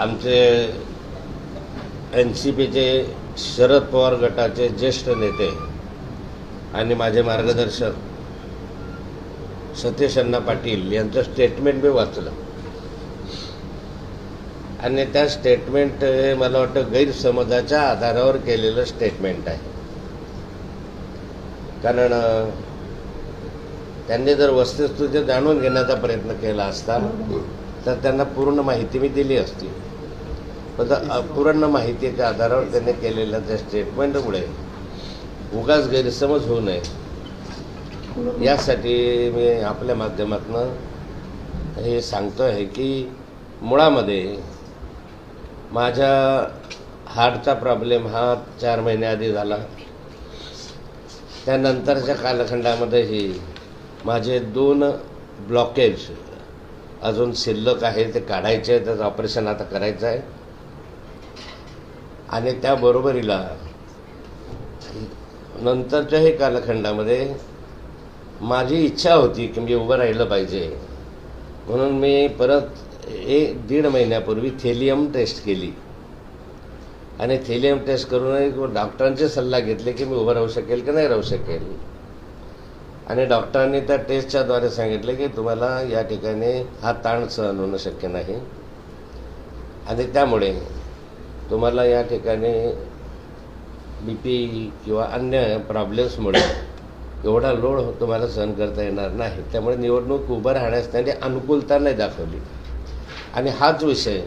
आमचे N C पीचे शरद पवार गटाचे ज्येष्ठ नेते आणि माझे मार्गदर्शक सतीश अण्णा पाटील यांचं स्टेटमेंट मी वाचलं. आणि त्या स्टेटमेंट हे मला वाटतं गैरसमजाच्या आधारावर केलेलं स्टेटमेंट आहे. कारण त्यांनी जर वस्तुस्थिती जाणून घेण्याचा प्रयत्न केला असता तर त्यांना पूर्ण माहिती मी दिली असती. पण अपूर्ण माहितीच्या आधारावर त्यांनी केलेल्या त्या स्टेटमेंटमुळे उगाच गैरसमज होऊ नये. यासाठी मी आपल्या माध्यमातनं हे सांगतो आहे की मुळामध्ये माझ्या हार्टचा प्रॉब्लेम हा चार महिन्याआधी झाला. त्यानंतरच्या कालखंडामध्येही माझे दोन ब्लॉकेज अजून शिल्लक आहे ते काढायचे आहे त्याचं ऑपरेशन आता करायचं आहे. आणि त्याबरोबरीला नंतरच्याही कालखंडामध्ये माझी इच्छा होती की मी उभं राहिलं पाहिजे. म्हणून मी परत एक दीड महिन्यापूर्वी थेलियम टेस्ट केली. आणि थेलियम टेस्ट करून डॉक्टरांचे सल्ला घेतले की मी उभं राहू शकेल की नाही राहू शकेल. आणि डॉक्टरांनी त्या टेस्टच्या द्वारे सांगितले की तुम्हाला या ठिकाणी हा ताण सहन होणं शक्य नाही. आणि त्यामुळे तुम्हाला या ठिकाणी बी पी किंवा अन्य प्रॉब्लेम्समुळे एवढा लोड तुम्हाला सहन करता येणार नाही. त्यामुळे निवडणूक उभं राहण्यास त्यांनी अनुकूलता नाही दाखवली. आणि हाच विषय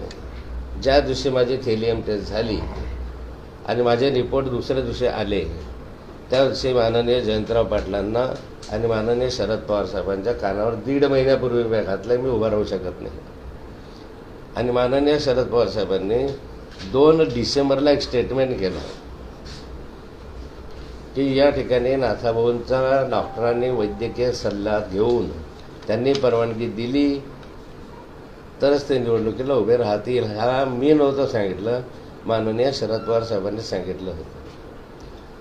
ज्या दिवशी माझी थेलियम टेस्ट झाली आणि माझे रिपोर्ट दुसऱ्या दिवशी आले त्या दिवशी माननीय जयंतराव पाटलांना आणि माननीय शरद पवार साहेबांच्या कानावर दीड महिन्यापूर्वी मी घातलं मी उभा राहू शकत नाही. आणि माननीय शरद पवार साहेबांनी दोन डिसेंबरला एक स्टेटमेंट केलं. की या ठिकाणी नाथाभाऊंचा डॉक्टरांनी वैद्यकीय सल्ला घेऊन त्यांनी परवानगी दिली. तरच ते निवडणुकीला उभे राहतील हा मी नव्हतं सांगितलं. माननीय शरद पवार साहेबांनी सांगितलं होतं.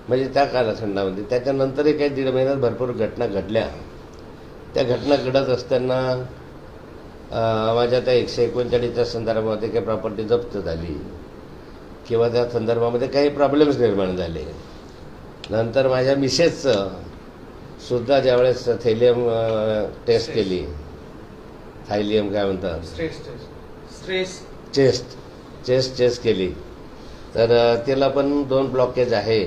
म्हणजे त्या कालखंडामध्ये त्याच्यानंतरही काही दीड महिन्यात भरपूर घटना घडल्या. त्या घटना घडत असताना माझ्या त्या एकशे एकोणचाळीसच्या संदर्भामध्ये काही प्रॉपर्टी जप्त झाली. किंवा त्या संदर्भामध्ये काही प्रॉब्लेम्स निर्माण झाले. नंतर माझ्या मिसेसचं सुद्धा ज्यावेळेस थेलियम टेस्ट केली. थायलियम काय म्हणतात? स्ट्रेस चेस्ट चेस्ट चेस्ट केली. तर तिला पण दोन ब्लॉकेज आहे.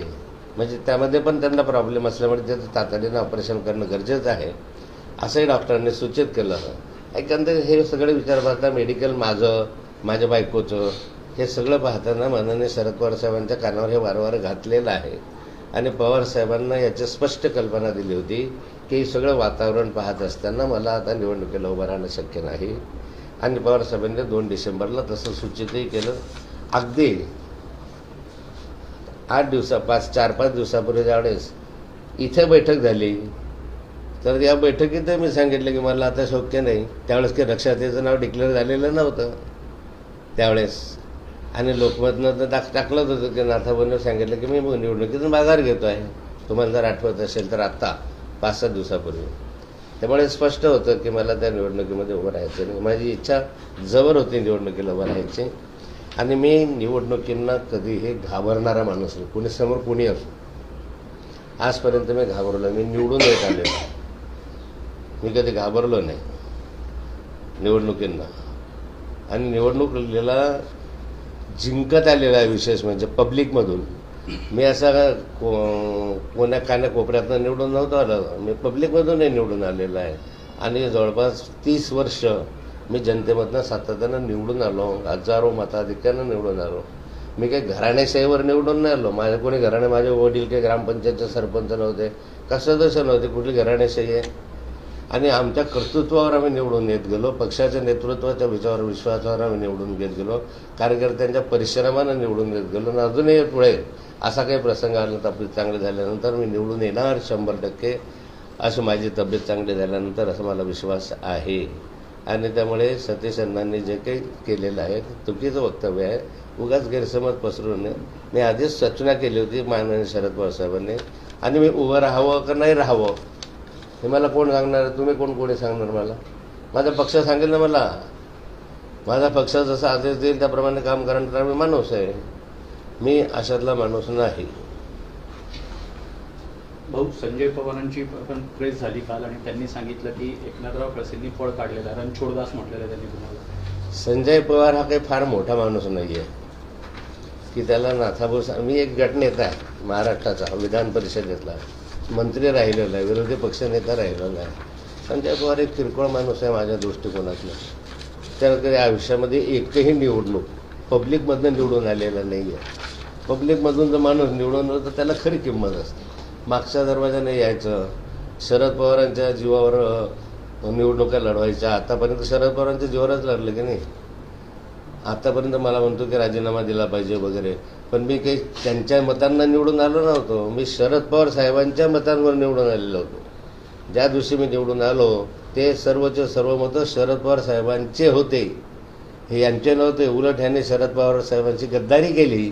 म्हणजे त्यामध्ये पण त्यांना प्रॉब्लेम असल्यामुळे त्याचं तातडीनं ऑपरेशन करणं गरजेचं आहे. असंही डॉक्टरांनी सूचित केलं. एकंदरीत हे सगळे विचार पाहता मेडिकल माझं माझ्या बायकोचं हे सगळं पाहताना माननीय शरद पवार साहेबांच्या कानावर हे वारंवार घातलेलं आहे. आणि पवार साहेबांना याची स्पष्ट कल्पना दिली होती की सगळं वातावरण पाहत असताना मला आता निवडणुकीला उभं राहणं शक्य नाही. आणि पवार साहेबांनी दोन डिसेंबरला तसं सूचितही केलं. अगदी आठ दिवसा पाच चार पाच दिवसापूर्वी ज्यावेळेस इथे बैठक झाली. तर या बैठकीत मी सांगितलं की मला आता शक्य नाही. त्यावेळेस की रक्षातेचं नाव डिक्लेअर झालेलं नव्हतं. त्यावेळेस आणि लोकमतनं तर दाख टाकलंच होतं की नाथाभाऊनं सांगितलं की मी निवडणुकीतून माघार घेतो आहे तुम्हाला जर आठवत असेल तर आत्ता पाच सात दिवसापूर्वी. त्यामुळे स्पष्ट होतं की मला त्या निवडणुकीमध्ये उभं राहायचं नाही. माझी इच्छा जवळ होती निवडणुकीला उभं राहायची. आणि मी निवडणुकींना कधीही घाबरणारा माणूस नाही. कुणी समोर कुणी असो. आजपर्यंत मी घाबरलो. मी निवडून येत आलेलो मी कधी घाबरलो नाही. निवडणुकींना. आणि निवडणुकीला जिंकत आलेला आहे विशेष म्हणजे पब्लिकमधून. मी असा को कोण्या काना कोपऱ्यातनं निवडून नव्हतं आलं. मी पब्लिकमधूनही निवडून आलेलो आहे. आणि जवळपास तीस वर्ष मी जनतेमधनं सातत्यानं निवडून आलो. हजारो मताधिक्यानं निवडून आलो. मी काही घराण्याशाहीवर निवडून नाही आलो. माझ्या कोणी घराणे माझे वडील काही ग्रामपंचायतचे सरपंच नव्हते. कसं तसं नव्हते. कुठली घराण्याशाही आहे? आणि आमच्या कर्तृत्वावर आम्ही निवडून येत गेलो पक्षाच्या नेतृत्वाच्या विचार विश्वासावर आम्ही निवडून घेत गेलो कार्यकर्त्यांच्या परिश्रमानं निवडून येत गेलो. आणि अजूनही पुढे असा काही प्रसंग आला तब्येत चांगली झाल्यानंतर मी निवडून येणार शंभर टक्के अशी माझी तब्येत चांगली झाल्यानंतर असा मला विश्वास आहे. आणि त्यामुळे सतीश अण्णांनी जे काही केलेलं आहे ते चुकीचं वक्तव्य आहे. उगाच गैरसमज पसरू नये मी आधीच सूचना केली होती माननीय शरद पवार साहेबांनी. आणि मी उभं राहावं का नाही राहावं हे मला कोण सांगणार? तुम्ही कोण कोणी सांगणार मला? माझा पक्ष सांगेल ना मला? माझा पक्ष जसा आदेश देईल त्याप्रमाणे काम करणारा मी माणूस आहे. मी अशातला माणूस नाही. भाऊ संजय पवारांची पण प्रेस झाली काल आणि त्यांनी सांगितलं की एकनाथराव खडसेंनी पळ काढलेला आहे. रणछोडदास म्हटलेलं आहे त्यांनी तुम्हाला. संजय पवार हा काही फार मोठा माणूस नाही आहे की त्याला नाथाभाऊ मी एक गटनेता आहे महाराष्ट्राचा विधान परिषदेतला. मंत्री राहिलेला आहे विरोधी पक्षनेता राहिलेला आहे. संजय पवार एक किरकोळ माणूस आहे माझ्या दृष्टिकोनातला त्यानंतर आयुष्यामध्ये एकही निवडणूक पब्लिकमधनं निवडून आलेला नाही आहे. पब्लिकमधून जर माणूस निवडून आला तर त्याला खरी किंमत असते. मागच्या दरवाजाने यायचं शरद पवारांच्या जीवावर निवडणुका लढवायच्या. आतापर्यंत शरद पवारांच्या जीवावरच लढलं की नाही? आतापर्यंत मला म्हणतो की राजीनामा दिला पाहिजे वगैरे. पण मी काही त्यांच्या मतांना निवडून आलो नव्हतो. मी शरद पवार साहेबांच्या मतांवर निवडून आलेलो होतो. ज्या दिवशी मी निवडून आलो ते सर्वचे सर्व मतं शरद पवार साहेबांचे होते. हे यांचे नव्हते. उलट ह्यांनी शरद पवार साहेबांची गद्दारी केली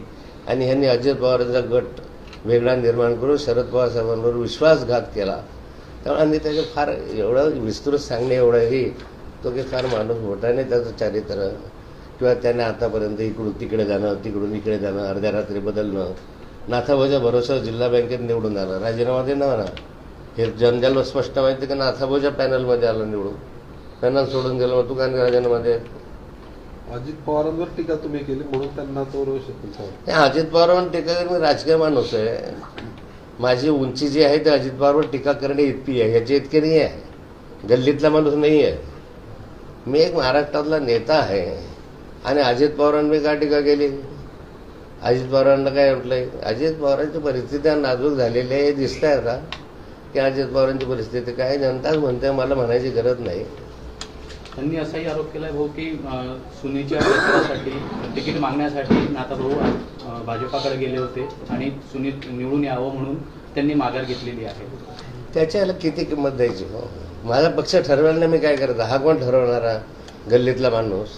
आणि ह्यांनी अजित पवारांचा गट वेगळा निर्माण करून शरद पवार साहेबांवर विश्वासघात केला. त्यामुळे आणि त्याचे फार एवढं विस्तृत सांगणे एवढं हे तो काही फार माणूस मोठा नाही त्याचं चारित्र. किंवा त्याने आतापर्यंत इकडून तिकडे जाणं तिकडून इकडे जाणं अर्ध्या रात्री बदलणं नाथाभाऊच्या भरोसा जिल्हा बँकेत निवडून आलं. राजीनामा दे ना म्हणा हे जनजाला स्पष्ट माहिती की? नाथाभाऊच्या पॅनलमध्ये आलं निवडून. पॅनल सोडून गेलं मग तू काय राजीनामा दे? अजित पवारांवर टीका तुम्ही केली म्हणून त्यांना तो. नाही, अजित पवारांवर टीका करणं मी राजकीय माणूस आहे. माझी उंची जी आहे ते अजित पवारवर टीका करणे इतकी आहे. ह्याची इतकी नाही आहे. गल्लीतला माणूस नाही आहे. मी एक महाराष्ट्रातला नेता आहे. आणि अजित पवारांनी का टीका केली? अजित पवारांना काय म्हटलंय अजित पवारांची परिस्थिती नाजूक झालेली आहे हे दिसतंय आता. की अजित पवारांची परिस्थिती काय जनताच म्हणते मला म्हणायची गरज नाही. त्यांनी असाही आरोप केलाय भाऊ की सुनेच्या तिकीट मागण्यासाठी नाता भाऊ भाजपाकडे गेले होते आणि सुनी निवडून यावं म्हणून त्यांनी माघार घेतलेली आहे. त्याच्याला किती किंमत द्यायची? हो. माझा पक्ष ठरवायला मी काय करायचं हा कोण ठरवणारा? गल्लीतला माणूस.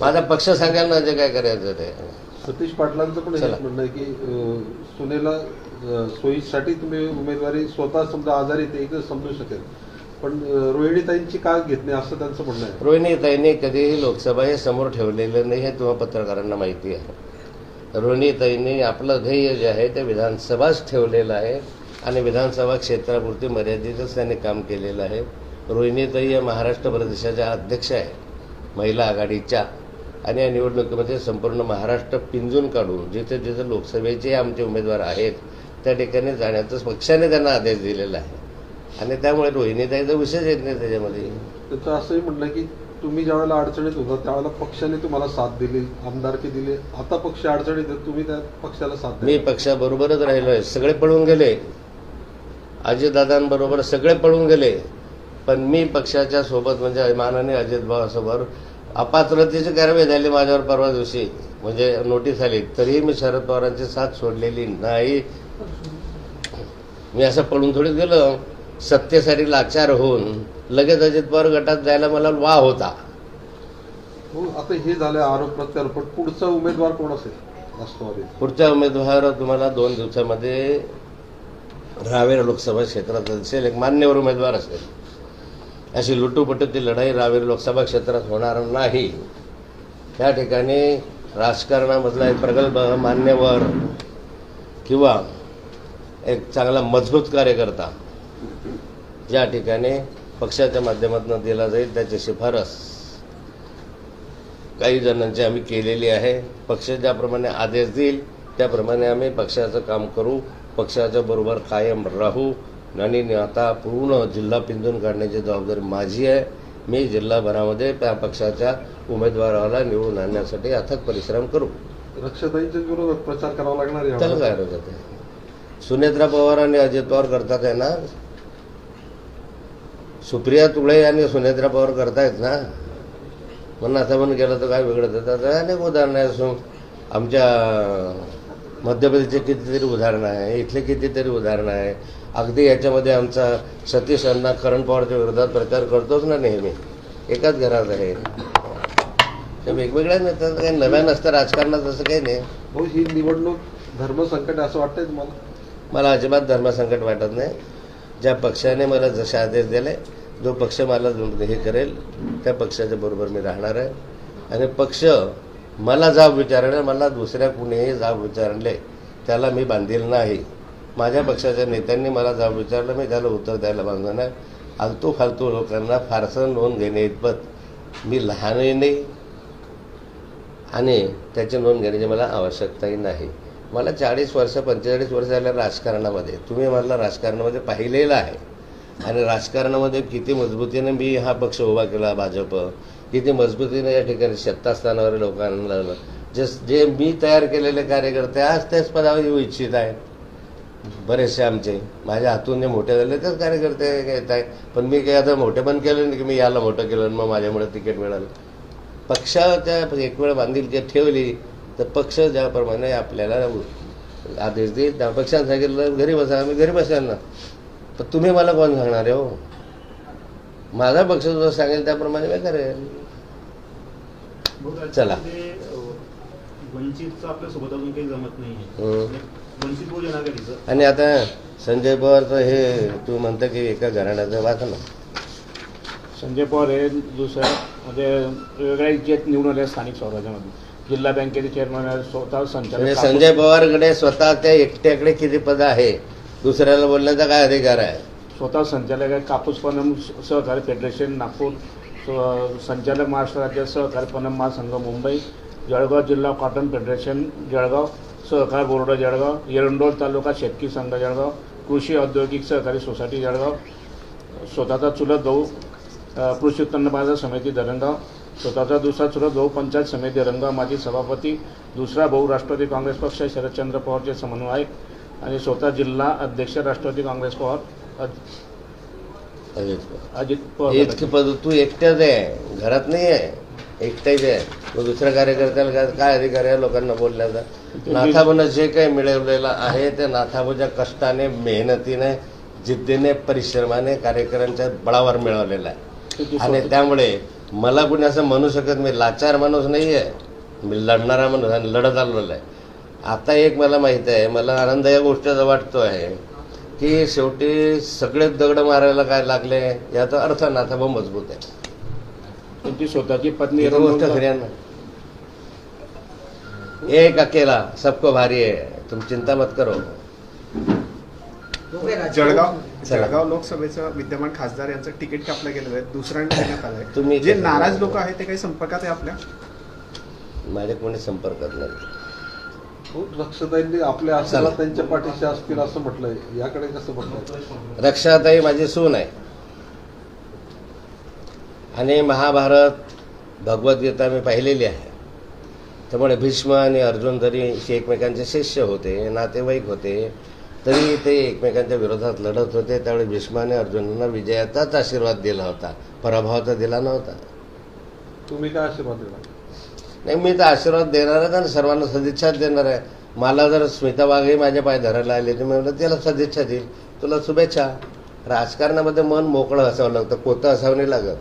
माझा पक्ष सांगायला ना जे काय करायचं ते. सतीश पाटलांचं पण. हेच म्हणणं आहे की सुनेला सोयीसाठी तुम्ही उमेदवारी स्वतः समजा आजारी ते एक समजू शकेल. पण रोहिणीताईंची का घेत नाही असं त्यांचं म्हणणं आहे? रोहिणीताईंनी कधीही लोकसभा हे समोर ठेवलेलं नाही हे तुम्हा पत्रकारांना माहिती आहे. रोहिणीताईंनी आपलं ध्येय जे आहे ते विधानसभाच ठेवलेलं आहे आणि विधानसभा क्षेत्रापुरती मर्यादितच त्यांनी काम केलेलं आहे. रोहिणीताई या महाराष्ट्र प्रदेशाच्या अध्यक्ष आहे महिला आघाडीच्या आणि या निवडणुकीमध्ये संपूर्ण महाराष्ट्र पिंजून काढून जिथे जिथे लोकसभेचे आमचे उमेदवार आहेत त्या ठिकाणी जाण्याचा पक्षाने त्यांना आदेश दिलेला आहे. आणि त्यामुळे रोहिणीताईचा विषयच येत नाही त्याच्यामध्ये. त्याचं असंही आहे की तुम्ही ज्या वेळेला अडचणीत होता त्यावेळेला पक्षाने तुम्हाला साथ दिली आमदारकी दिली. आता पक्ष अडचणीत तुम्ही त्या पक्षाला साथ मी पक्षाबरोबरच राहिलो आहे सगळे पळून गेले. अजितदादांबरोबर सगळे पळून गेले. पण मी पक्षाच्या सोबत म्हणजे मानाने अजित भावासोबत अपात्रतेची कारवाई झाली माझ्यावर परवा दिवशी. म्हणजे नोटीस आली तरीही मी शरद पवारांची साथ सोडलेली नाही. मी असं पळून थोडीच गेलो. सत्तेसाठी लाचार होऊन लगेच अजित पवार गटात जायला मला वा होता. हो आता हे झालं आरोप प्रत्यारोप पण पुढचा उमेदवार कोण असेल? पुढचा उमेदवार तुम्हाला दोन दिवसामध्ये रावेर लोकसभा क्षेत्रात असेल एक मान्यवर उमेदवार असेल. अशी लुटूपुटूची लढाई रावेर लोकसभा क्षेत्रात होणार नाही. त्या ठिकाणी राजकारणामधला एक प्रगल्भ मान्यवर किंवा एक चांगला मजबूत कार्यकर्ता या ठिकाणी पक्षाच्या माध्यमातून दिला जाईल त्याची शिफारस काही जणांची आम्ही केलेली आहे. पक्ष ज्याप्रमाणे आदेश देईल त्याप्रमाणे आम्ही पक्षाचं काम करू पक्षाच्या बरोबर कायम राहू. आणि आता पूर्ण जिल्हा पिंजून काढण्याची जबाबदारी माझी आहे. मी जिल्हाभरामध्ये त्या पक्षाच्या उमेदवाराला निवडून आणण्यासाठी अथक परिश्रम करू. रक्षाताईंच्या विरोधात प्रचार करावा लागणार आहे त्याला काय हरकत आहे सुनेत्रा पवार आणि अजित पवार करतात आहे ना? सुप्रिया तुळे आणि सुनेत्रा पवार करतायत ना? म्हणून असं म्हणून गेलं तर काय वेगळं आता अनेक उदाहरणं आहे सो आमच्या मध्य प्रदेशचे कितीतरी उदाहरणं आहे. इथले कितीतरी उदाहरणं आहे. अगदी याच्यामध्ये आमचा सतीश अण्णा करण पवारच्या विरोधात प्रचार करतोच ना नेहमी. एकाच घरात आहे. वेगवेगळ्या नेत्यात काही नव्या नसतं राजकारणात असं काही नाही. हो ही निवडणूक धर्मसंकट असं वाटतंय तुम्हाला? मला अजिबात धर्मसंकट वाटत नाही. ज्या पक्षाने मला जसे आदेश दिले जो पक्ष मला हे करेल त्या पक्षाच्या बरोबर मी राहणार आहे. आणि पक्ष मला जाब विचारले मला दुसऱ्या कुणीही जाब विचारले त्याला मी बांधील नाही. माझ्या पक्षाच्या नेत्यांनी मला जाब विचारलं मी त्याला उत्तर द्यायला बांधलं नाही. आलतू फालतू लोकांना फारसं नोंद घेणे इतपत. मी लहानही नाही. आणि त्याची नोंद घेण्याची मला आवश्यकताही नाही. मला चाळीस वर्ष पंचेचाळीस वर्ष झाल्या राजकारणामध्ये. तुम्ही मला राजकारणामध्ये पाहिलेलं आहे. आणि राजकारणामध्ये किती मजबूतीने मी हा पक्ष उभा केला भाजप. किती मजबूतीने या ठिकाणी सत्तास्थानावर लोकांना जस जे जे मी तयार केलेले कार्यकर्ते आज त्याच पदावर येऊ इच्छित आहेत. बरेचसे आमचे. माझ्या हातून जे मोठे झाले तेच कार्यकर्ते येत आहेत. पण मी काही आता मोठे पण केलं नाही की मी याला मोठं केलं आणि मग माझ्यामुळे तिकीट मिळालं. पक्षाच्या एक वेळ बांधिलकी ठेवली तर पक्ष ज्याप्रमाणे आपल्याला आदेश देईल. त्या पक्षानं सांगितलं घरी बसा आम्ही घरी बसा ना. तर तुम्ही मला कोण सांगणार आहे हो? माझा पक्ष जो सांगेल त्याप्रमाणे मी करेल. चला. वंचितचं आपल्यासोबत अजून काही जमत नाहीये. हम्म. वंचित बहुजन आघाडीचं. आणि आता संजय पवारचं हे तू म्हणतं की एका घराण्याचं वाच ना संजय पवार हे दुसऱ्या म्हणजे वेगळ्या इज्जत निवडून आले स्थानिक स्वराज्यामध्ये जिल्हा बँकेचे चेअरमन आहे स्वतः म्हणजे संचालक संजय पवारकडे स्वतः त्या एकट्याकडे किती पद आहे? दुसऱ्याला बोलण्याचा काय अधिकार आहे? स्वतः संचालक आहे कापूस पणन सहकारी फेडरेशन नागपूर संचालक महाराष्ट्र राज्य सहकारी पणन महासंघ मुंबई जळगाव जिल्हा कॉटन फेडरेशन जळगाव सहकार बोर्ड जळगाव एरंडोल तालुका शेतकी संघ जळगाव कृषी औद्योगिक सहकारी सोसायटी जळगाव स्वतःचा चुलत अ, कृषी उत्पन्न बाजार समिती धरणगाव स्वतःचा दुसरा चुलत भाऊ पंचायत समिती धरणगाव माजी सभापती दुसरा भाऊ राष्ट्रवादी काँग्रेस पक्ष शरदचंद्र पवारचे समन्वयक आणि स्वतः जिल्हा अध्यक्ष राष्ट्रवादी काँग्रेस पवार. अज- अजित पवार. अजित पवार. तू एकट्याच आहे घरात नाही आहे. एकट्याच आहे. मग दुसऱ्या कार्यकर्त्याला काय काय अधिकार आहे? लोकांना बोलण्याचा नाथाबून जे काही मिळवलेलं आहे ते नाथाबूच्या कष्टाने मेहनतीने जिद्दीने परिश्रमाने कार्यकर्त्यांच्या बळावर मिळवलेलं आहे. आणि त्यामुळे मला कोणी असं म्हणू शकत मी लाचार माणूस नाही आहे. मी लढणारा माणूस आणि लढत आलेला आहे. आता एक मला माहीत आहे मला आनंद या गोष्टीचा वाटतो आहे की शेवटी सगळेच दगड मारायला काय लागले? याचा अर्थ नाथाभाऊ मजबूत आहे. त्यांची स्वतःची पत्नी गोष्ट एक अकेला सबको भारी आहे. तुम चिंता मत करो. जळगाव. जळगाव लोकसभेचं विद्यमान खासदार यांचं तिकीट कापलं गेलेलं आहे. दुसऱ्यांदा देण्यात आलंय. तुम्ही जे नाराज लोक आहेत ते काही संपर्कात आहे आपल्या? माझ्या कोणी संपर्कात नाही. रक्षताईंनी आपल्या. असताना त्यांच्या पाठीशी असतील असं म्हटलंय. याकडे कसं म्हटलंय? रक्षाताई माझी सून आहे. आणि महाभारत भगवद्गीता मी पाहिलेली आहे. त्यामुळे भीष्म आणि अर्जुन जरी एकमेकांचे शिष्य होते नातेवाईक होते तरी ते एकमेकांच्या विरोधात लढत होते. त्यावेळी भीष्म आणि अर्जुनांना विजयाचाच आशीर्वाद दिला होता. पराभवाचा दिला नव्हता. तुम्ही काय आशीर्वाद दिला नाही मी तर आशीर्वाद देणारच आणि सर्वांना सदिच्छाच देणार आहे. मला जर स्मिता वाघही माझ्या पाय धरायला आले तर मी म्हणलं त्याला सदिच्छा देईल. तुला शुभेच्छा. राजकारणामध्ये मन मोकळं असावं लागतं कोतं असावं नाही लागत.